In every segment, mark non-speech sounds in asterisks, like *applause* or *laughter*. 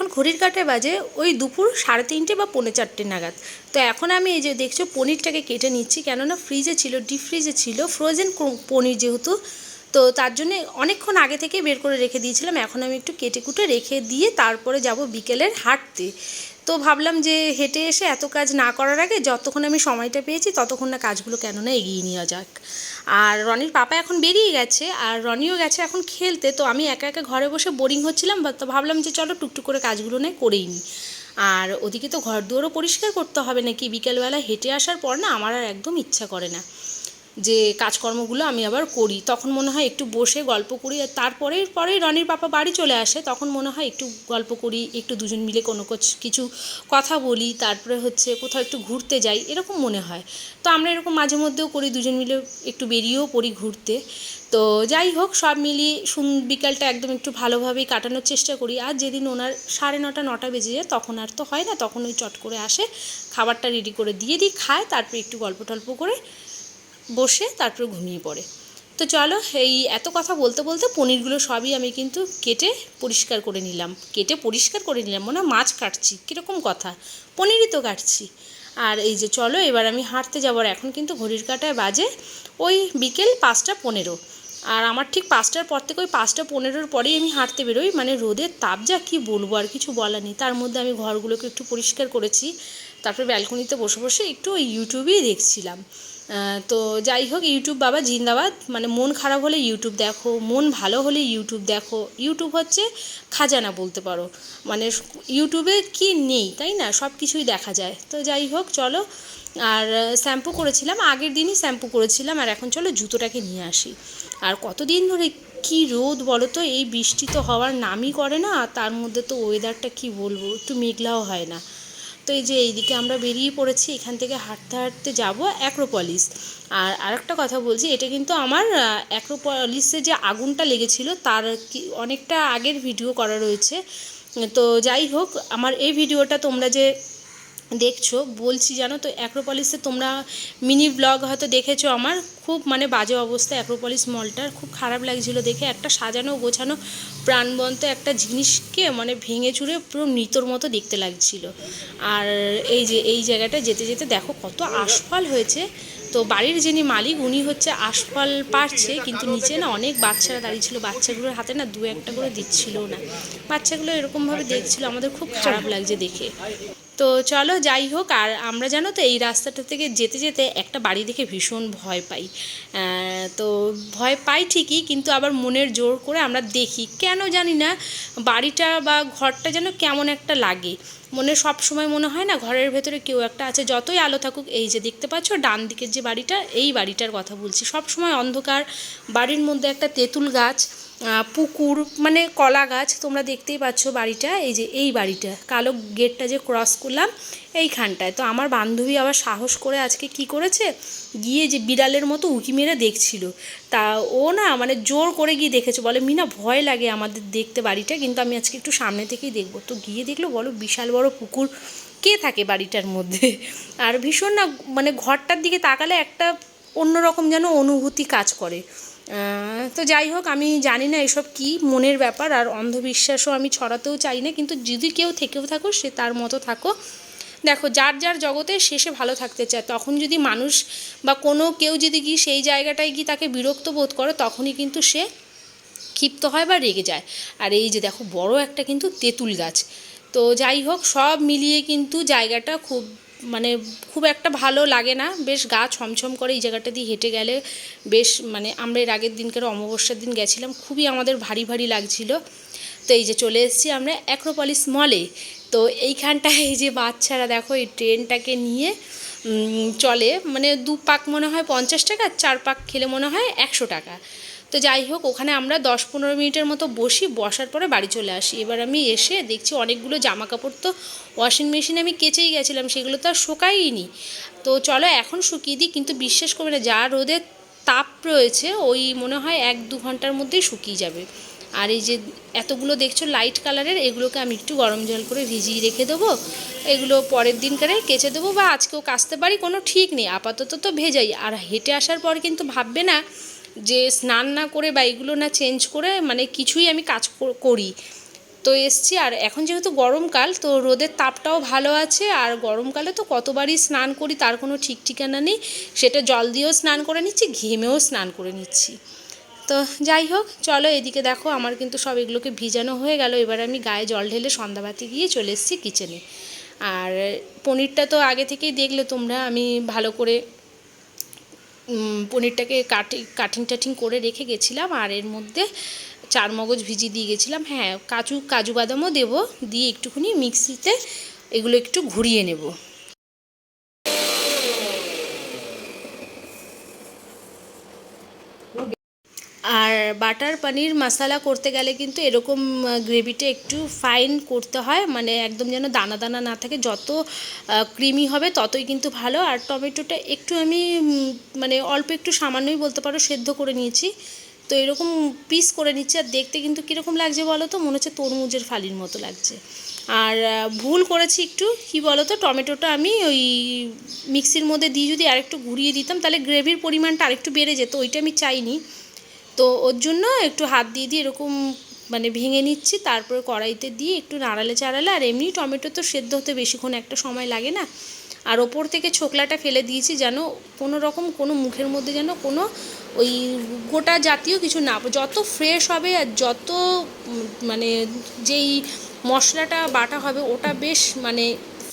এখন ঘড়ির কাটে বাজে ওই দুপুর সাড়ে তিনটে বা পৌনে চারটে নাগাদ। তো এখন আমি এই যে দেখছ, পনিরটাকে কেটে নিচ্ছি। কেননা ফ্রিজে ছিল ডিপ ফ্রিজে ছিল ফ্রোজেন পনির যেহেতু তো তার জন্য অনেকক্ষণ আগে থেকে বের করে রেখে দিয়েছিলাম। এখন আমি একটু কেটে কুটে রেখে দিয়ে তারপরে যাব বিকেলের হাঁটতে। তো ভাবলাম যে হেঁটে এসে এত কাজ না করার আগে যতক্ষণ আমি সময়টা পেয়েছি ততক্ষণ না কাজগুলো কেন না এগিয়ে নেওয়া যাক। আর রনির পাপা এখন বেরিয়ে গেছে আর রনিও গেছে এখন খেলতে। তো আমি একা একা ঘরে বসে বোরিং হচ্ছিলাম তো ভাবলাম যে চলো টুকটুক করে কাজগুলো নয় করেই নিই আর ওদিকে তো ঘর দুয়ারও পরিষ্কার করতে হবে নাকি? বিকেলবেলা হেঁটে আসার পর না আমার আর একদম ইচ্ছা করে না। যে কাজকর্মগুলো আমি আবার করি। তখন মনে হয় একটু বসে গল্প করি, আর তারপরে পরেই রনির পাপা বাড়ি চলে আসে, তখন মনে হয় একটু গল্প করি, একটু দুজন মিলে কোনো কিছু কথা বলি, তারপরে হচ্ছে কোথাও একটু ঘুরতে যাই, এরকম মনে হয়। তো আমরা এরকম মাঝে মধ্যেও করি, দুজন মিলে একটু বেরিয়েও পড়ি ঘুরতে। তো যাই হোক, সব মিলিয়ে সুন, বিকালটা একদম একটু ভালোভাবেই কাটানোর চেষ্টা করি। আর যেদিন ওনার সাড়ে নটা নটা বেজে যায়, তখন আর তো হয় না, তখন ওই চট করে আসে, খাবারটা রেডি করে দিয়ে দিই, খায়, তারপরে একটু গল্প টল্প করে বসে তারপর ঘুমিয়ে পড়ে। তো চলো এই এত কথা বলতে বলতে পনিরগুলো সবই আমি কিন্তু কেটে পরিষ্কার করে নিলাম। কেটে পরিষ্কার করে নিলাম, মনে মাছ কাটছি, কীরকম কথা? পনিরই তো কাটছি। আর এই যে চলো এবার আমি হাঁটতে যাবার এখন কিন্তু ঘড়ির কাটায় বাজে ওই বিকেল পাঁচটা পনেরো। আর আমার ঠিক পাঁচটার পর থেকে ওই পাঁচটা পনেরোর পরেই আমি হাঁটতে বেরোই মানে রোদের তাপ যা, কী বলব আর কিছু বলার নেই। তার মধ্যে আমি ঘরগুলোকে একটু পরিষ্কার করেছি, তারপরে ব্যালকনিতে বসে বসে একটু ওই ইউটিউবেই দেখছিলাম। তো যাই হোক ইউটিউব বাবা জিন্দাবাদ। মানে মন খারাপ হলে ইউটিউব দেখো, মন ভালো হলে ইউটিউব দেখো। ইউটিউব হচ্ছে খাজানা বলতে পারো। মানে ইউটিউবে কি নেই, তাই না? সব কিছুই দেখা যায়। তো যাই হোক, চলো। আর শ্যাম্পু করেছিলাম, আগের দিনই শ্যাম্পু করেছিলাম, আর এখন চলো জুতোটাকে নিয়ে আসি। আর কতদিন ধরে কি রোদ বলো তো, এই বৃষ্টি তো হওয়ার নামই করে না তার মধ্যে তো ওয়েদারটা কি বলব, একটু মেঘলাও হয় না। তো এই যে এইদিকে আমরা বেরিয়ে পড়েছি, এখান থেকে হাঁটতে হাঁটতে যাব অ্যাক্রোপলিস আর আরেকটা কথা বলছি, এটা কিন্তু আমার অ্যাক্রোপলিসে যে আগুনটা লেগেছিল, তার কি, অনেকটা আগের ভিডিও করা রয়েছে। তো যাই হোক, আমার এই ভিডিওটা তোমরা যে দেখছ, বলছি জানো তো অ্যাক্রোপলিসে তোমরা মিনি ব্লগ হয়তো দেখেছ আমার। খুব মানে বাজে অবস্থা অ্যাক্রোপলিস মলটার খুব খারাপ লাগছিল দেখে। একটা সাজানো গোছানো প্রাণবন্ত একটা জিনিসকে মানে ভেঙে চুরে পুরো মৃতর মতো দেখতে লাগছিল। আর এই যে, এই জায়গাটা যেতে যেতে দেখো কত আশফল হয়েছে। তো বাড়ির যিনি মালিক, উনি হচ্ছে আশফল পারছে, কিন্তু নিচে না অনেক বাচ্চারা দাঁড়িয়ে ছিল। বাচ্চাগুলোর হাতে না দু একটা করে দিচ্ছিল না। বাচ্চাগুলো এরকমভাবে দেখছিল, আমাদের খুব খারাপ লাগছে দেখে। তো চলো যাই হোক, আর আমরা জানো তো এই রাস্তাটা থেকে যেতে যেতে একটা বাড়ি দেখে ভীষণ ভয় পাই। তো ভয় পাই ঠিকই, কিন্তু আবার মনের জোর করে আমরা দেখি। কেন জানি না, বাড়িটা বা ঘরটা যেন কেমন একটা লাগে। মনে সব সময় মনে হয় না, ঘরের ভেতরে কেউ একটা আছে, যতই আলো থাকুক, এই যে দেখতে পাচ্ছ, ডান দিকের যে বাড়িটা, এই বাড়িটার কথা বলছি। সব সময় অন্ধকার, বাড়ির মধ্যে একটা তেঁতুল গাছ পুকুর মানে কলা গাছ তোমরা দেখতেই পাচ্ছ বাড়িটা, এই যে এই বাড়িটা, কালো গেটটা যে ক্রস করলাম এইখানটায়। তো আমার বান্ধবী আবার সাহস করে আজকে কি করেছে? গিয়ে যে বিড়ালের মতো উঁকি মেরে দেখছিল। তা ও না মানে জোর করে গিয়ে দেখেছে, বলে, মিনা, ভয় লাগে আমাদের দেখতে বাড়িটা, কিন্তু আমি আজকে একটু সামনে থেকেই দেখব। তো গিয়ে দেখল, বলো, বিশাল বড় পুকুর। কে থাকে বাড়িটার মধ্যে? *laughs* আর ভীষণ না মানে ঘরটার দিকে তাকালে একটা অন্যরকম যেন অনুভূতি কাজ করে। তো যাই হোক, আমি জানি না এসব কি মনের ব্যাপার, আর অন্ধবিশ্বাসও আমি ছড়াতেও চাই না, কিন্তু যদি কেউ থেকেও থাকো, সে তার মতো থাকো। দেখো, যার যার জগতে শেষে ভালো থাকতে চায়। তখন যদি মানুষ বা কোনো কেউ যদি গিয়ে সেই জায়গাটায় গিয়ে তাকে বিরক্ত বোধ করে, তখনই কিন্তু সে ক্ষিপ্ত হয় বা রেগে যায়। আর এই যে দেখো, বড় একটা কিন্তু তেঁতুল গাছ। তো যাই হোক, সব মিলিয়ে কিন্তু জায়গাটা খুব মানে খুব একটা ভালো লাগে না। বেশ গা ছমছম করে এই জায়গাটা দিয়ে হেঁটে গেলে বেশ মানে আমরা এর আগের দিনকার অমাবস্যার দিন গেছিলাম, খুবই আমাদের ভারী ভারী লাগছিল। তো এই যে চলে এসেছি আমরা অ্যাক্রোপলিস মলে তো এইখানটায় এই যে বাচ্চারা দেখো এই ট্রেনটাকে নিয়ে চলে। মানে দু পাক মনে হয় পঞ্চাশ টাকা, চার পাক খেলে মনে হয় একশো টাকা। তো যাই হোক, ওখানে আমরা দশ পনেরো মিনিটের মতো বসি, বসার পরে বাড়ি চলে আসি। এবার আমি এসে দেখছি অনেকগুলো জামা কাপড় তো ওয়াশিং মেশিনে আমি কেচেই গেছিলাম, সেগুলো তো আর শুকাইনি তো চলো এখন শুকিয়ে দিই, কিন্তু বিশ্বাস করবে না, যা রোদের তাপ রয়েছে, ওই মনে হয় এক দু ঘণ্টার মধ্যেই শুকিয়ে যাবে। আর এই যে এতগুলো দেখছ লাইট কালারের এগুলোকে আমি একটু গরম জল করে ভিজিয়ে রেখে দেবো। এগুলো পরের দিনকারে কেচে দেবো বা আজকেও কাচতে পারি, কোনো ঠিক নেই, আপাতত তো ভেজাই। আর হেঁটে আসার পর কিন্তু ভাববে না যে স্নান না করে বা এগুলো না চেঞ্জ করে মানে কিছুই আমি কাজ করি। তো এসছি আর এখন যেহেতু গরমকাল, তো রোদের তাপটাও ভালো আছে আর গরমকালে তো কতবারই স্নান করি তার কোনো ঠিক ঠিকানা নেই। সেটা জল দিয়েও স্নান করে নিচ্ছি, ঘেমেও স্নান করে নিচ্ছি। তো যাই হোক, চলো এদিকে দেখো আমার কিন্তু সব এগুলোকে ভিজানো হয়ে গেল। এবার আমি গায়ে জল ঢেলে সন্ধ্যাবাতি গিয়ে চলে এসেছি কিচেনে আর পনিরটা তো আগে থেকেই দেখলে তোমরা, আমি ভালো করে পনিরটাকে কাটি কাটিং টাটিং করে রেখে গেছিলাম আর এর মধ্যে চার মগজ ভিজিয়ে দিয়ে গেছিলাম। হ্যাঁ কাজু কাজু বাদামও দেবো, দিয়ে একটুখানি মিক্সিতে এগুলো একটু ঘুরিয়ে নেব। আর বাটার পানির মশলা করতে গেলে কিন্তু এরকম গ্রেভিটা একটু ফাইন করতে হয়। মানে একদম যেন দানা দানা না থাকে, যত ক্রিমি হবে ততই কিন্তু ভালো। আর টমেটোটা একটু আমি মানে অল্প একটু সামান্যই বলতে পারো, সেদ্ধ করে নিয়েছি। তো এরকম পিস করে নিচ্ছি আর দেখতে কিন্তু কীরকম লাগছে বলো তো? মনে হচ্ছে তরমুজের ফালির মতো লাগছে। আর ভুল করেছি একটু, কি বলো তো? টমেটোটা আমি ওই মিক্সির মধ্যে দিয়ে যদি আরেকটু ঘুরিয়ে দিতাম, তাহলে গ্রেভির পরিমাণটা আরেকটু বেড়ে যেত। ওইটা আমি চাইনি। তো ওর জন্য একটু হাত দিয়ে দিয়ে এরকম মানে ভেঙে নিচ্ছি, তারপরে কড়াইতে দিয়ে একটু নাড়ালে চাড়ালে, আর এমনি টমেটো তো সেদ্ধ হতে বেশিক্ষণ একটা সময় লাগে না। আর ওপর থেকে ছোকলাটা ফেলে দিয়েছি যেন কোনো রকম কোনো মুখের মধ্যে যেন কোনো ওই গোটা জাতীয় কিছু না যত ফ্রেশ হবে আর যত মানে যেই মশলাটা বাটা হবে ওটা বেশ মানে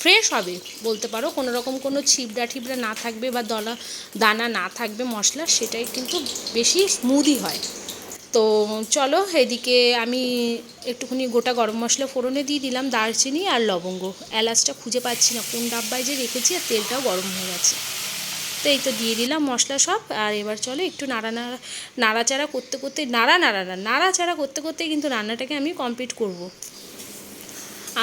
ফ্রেশ হবে, বলতে পারো। কোনো রকম কোনো ছিবড়া ঠিবড়া না থাকবে বা দলা, দানা না থাকবে মশলা, সেটাই কিন্তু বেশি স্মুদি হয়। তো চলো, এদিকে আমি একটুখানি গোটা গরম মশলা ফোড়নে দিয়ে দিলাম দারচিনি আর লবঙ্গ। এলাচটা খুঁজে পাচ্ছি না, কোন ডাব্বায় যে রেখেছি আর তেলটাও গরম হয়ে গেছে। তো এই তো দিয়ে দিলাম মশলা সব, আর এবার চলো একটু নাড়া নাড়া, নাড়াচাড়া করতে করতে, নাড়া নাড়া নাড়াচাড়া করতে করতে কিন্তু রান্নাটাকে আমি কমপ্লিট করব।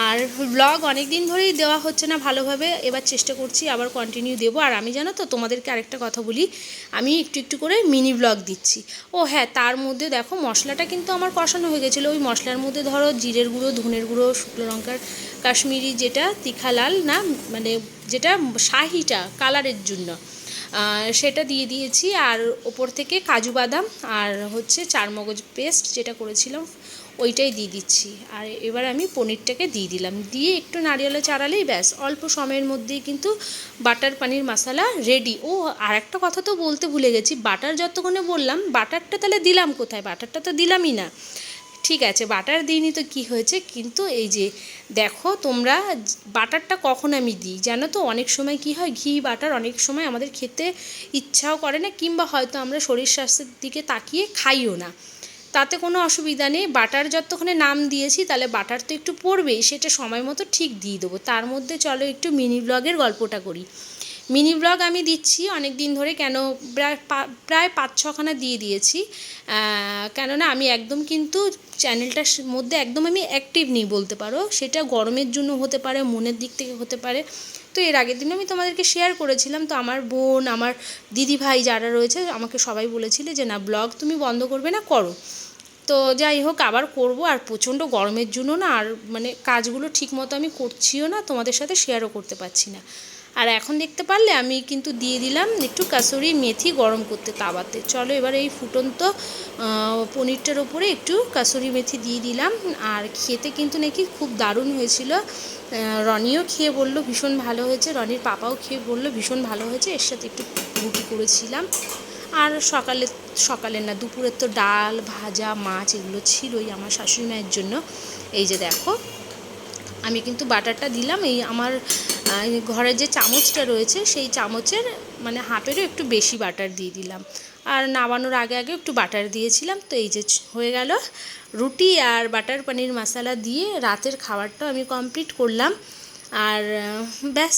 আর ব্লগ অনেক দিন ধরেই দেওয়া হচ্ছে না ভালোভাবে, এবার চেষ্টা করছি আবার কন্টিনিউ দেবো। আর আমি জানো তো, তোমাদেরকে আরেকটা কথা বলি, আমি একটু একটু করে মিনি ব্লগ দিচ্ছি। ও হ্যাঁ তার মধ্যে দেখো মশলাটা কিন্তু আমার কষানো হয়ে গেছিল। ওই মশলার মধ্যে ধরো জিরের গুঁড়ো, ধনের গুঁড়ো, শুকনো লঙ্কার, কাশ্মীরি যেটা, তিখা লাল না মানে যেটা শাহিটা, কালারের জন্য। সেটা দিয়ে দিয়েছি। আর ওপর থেকে কাজু বাদাম আর হচ্ছে চারমগজ পেস্ট যেটা করেছিলাম ওইটাই দিয়ে দিচ্ছি। আর এবার আমি পনিরটাকে দিয়ে দিলাম। দিয়ে একটু নারিয়েলে চাড়ালেই ব্যাস। অল্প সময়ের মধ্যেই কিন্তু বাটার পানির মশলা রেডি ও আর একটা কথা তো বলতে ভুলে গেছি। বাটার যতক্ষণে বললাম, বাটারটা তাহলে দিলাম কোথায়? বাটারটা তো দিলামই না। ঠিক আছে, বাটার দিইনি তো কি হয়েছে? কিন্তু এই যে দেখো, তোমরা বাটারটা কখন আমি দিই? জানো তো, অনেক সময় কি হয়, ঘি, বাটার অনেক সময় আমাদের খেতে ইচ্ছাও করে না, কিংবা হয়তো আমরা শরীর স্বাস্থ্যের দিকে তাকিয়ে খাইও না। তাতে কোনো অসুবিধা নেই। বাটার যতক্ষণে নাম দিয়েছি, তাহলে বাটার তো একটু পড়বেই, সেটা সময় মতো ঠিক দিয়ে দেবো। তার মধ্যে চলো একটু মিনি ব্লগের গল্পটা করি। মিনি ব্লগ আমি দিচ্ছি অনেক দিন ধরে কেন প্রায় প্রায় পাঁচ ছখানা দিয়ে দিয়েছি। কেননা আমি একদম কিন্তু চ্যানেলটার মধ্যে একদম আমি অ্যাক্টিভ নেই বলতে পারো। সেটা গরমের জন্য হতে পারে, মনের দিক থেকে হতে পারে। তো এর আগের দিন আমি তোমাদেরকে শেয়ার করেছিলাম। তো আমার বোন, আমার দিদি ভাই যারা রয়েছে, আমাকে সবাই বলেছিলে যে, না, ব্লগ তুমি বন্ধ করবে না, করো। তো যাই হোক, আবার করব। আর প্রচণ্ড গরমের জন্য না, আর মানে কাজগুলো ঠিকমতো আমি করছিও না, তোমাদের সাথে শেয়ারও করতে পারছি না। আর এখন দেখতে পারলে আমি কিন্তু দিয়ে দিলাম একটু কাসুরি মেথি গরম করতে তাওয়াতে। চলো এবার এই ফুটন্ত পনিরটার ওপরে একটু কাসুরি মেথি দিয়ে দিলাম। আর খেতে কিন্তু নাকি খুব দারুণ হয়েছিল। রনিও খেয়ে বলল ভীষণ ভালো হয়েছে, রনির পাপাও খেয়ে বলল ভীষণ ভালো হয়েছে, এর সাথে একটু রুটি করেছিলাম। আর সকালে সকালে না দুপুরের তো ডাল, ভাজা, মাছ এগুলো ছিলই আমার শাশুড়ি মায়ের জন্য। এই যে দেখো, আমি কিন্তু বাটারটা দিলাম, এই আমার ঘরের যে চামচটা রয়েছে, সেই চামচের মানে হাফেরও একটু বেশি বাটার দিয়ে দিলাম। আর নামানোর আগে আগে একটু বাটার দিয়েছিলাম, তো এই যে হয়ে গেল। রুটি আর বাটার পানির মশলা দিয়ে রাতের খাবারটাও আমি কমপ্লিট করলাম। আর ব্যাস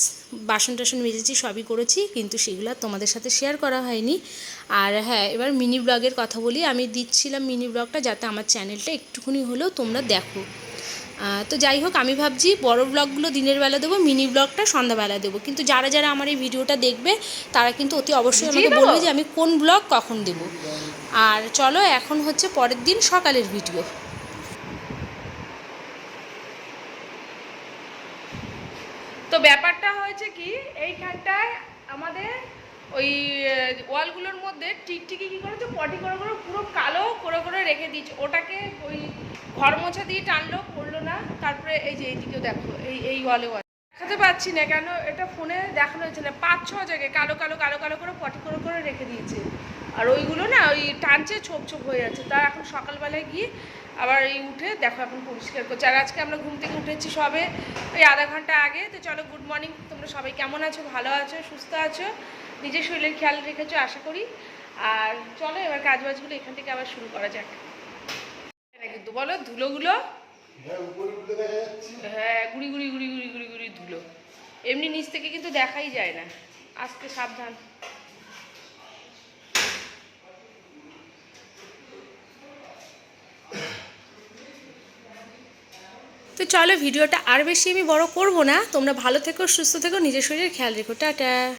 বাসন টাসন মেজেছি সবই করেছি কিন্তু সেগুলো তোমাদের সাথে শেয়ার করা হয়নি। আর হ্যাঁ এবার মিনি ব্লগের কথা বলি। আমি দিচ্ছিলাম মিনি ব্লগটা যাতে আমার চ্যানেলটা একটুখানি হলেও তোমরা দেখো। তো যাই হোক আমি ভাবছি বড় ব্লগগুলো দিনের বেলা দেবো মিনি ব্লগটা সন্ধ্যাবেলা দেবো। কিন্তু যারা যারা আমার এই ভিডিওটা দেখবে তারা কিন্তু অতি অবশ্যই আমাকে বলবে যে আমি কোন ব্লগ কখন দেব। আর চলো এখন হচ্ছে পরের দিন সকালের ভিডিও তো ব্যাপারটা হয়েছে কি, এইখানটায় আমাদের ওই ওয়ালগুলোর মধ্যে টিকটিকি কী করেছে, পটি করে করে পুরো কালো করে করে রেখে দিয়েছে। ওটাকে ওই ঘর মোছা দিয়ে টানলো, করল না। তারপরে এই যে এইদিকেও দেখো, এই এই ওয়ালে ওয়াল। দেখাতে পাচ্ছি না কেন, এটা ফোনে দেখানো হচ্ছে না। পাঁচ, ছ জায়গায় কালো কালো কালো কালো করে পটি করে করে রেখে দিয়েছে। আর ওইগুলো না, ওই টানছে, ছোপ ছোপ হয়ে যাচ্ছে। তার এখন সকালবেলায় গিয়ে আবার এই উঠে দেখো এখন পরিষ্কার করছে। আর আজকে আমরা ঘুম থেকে উঠেছি সবে ওই আধা ঘণ্টা আগে। তো চলো গুড মর্নিং তোমরা সবাই কেমন আছো? ভালো আছো? সুস্থ আছো? নিজের শরীরের খেয়াল রেখেছো আশা করি। আর চলো এবার কাজ বাজগুলো এখান থেকে আবার শুরু করা যাক। কিন্তু বলো ধুলোগুলো? হ্যাঁ হ্যাঁ গুড়ি গুড়ি গুড়ি গুড়ি গুড়ি গুড়ি ধুলো। এমনি নিচ থেকে কিন্তু দেখাই যায় না। আজকে সাবধান। চলো ভিডিওটা আর বেশি আমি বড় করব না। তোমরা ভালো থেকো, সুস্থ থেকো, নিজের শরীরের খেয়াল রেখো। টাটা।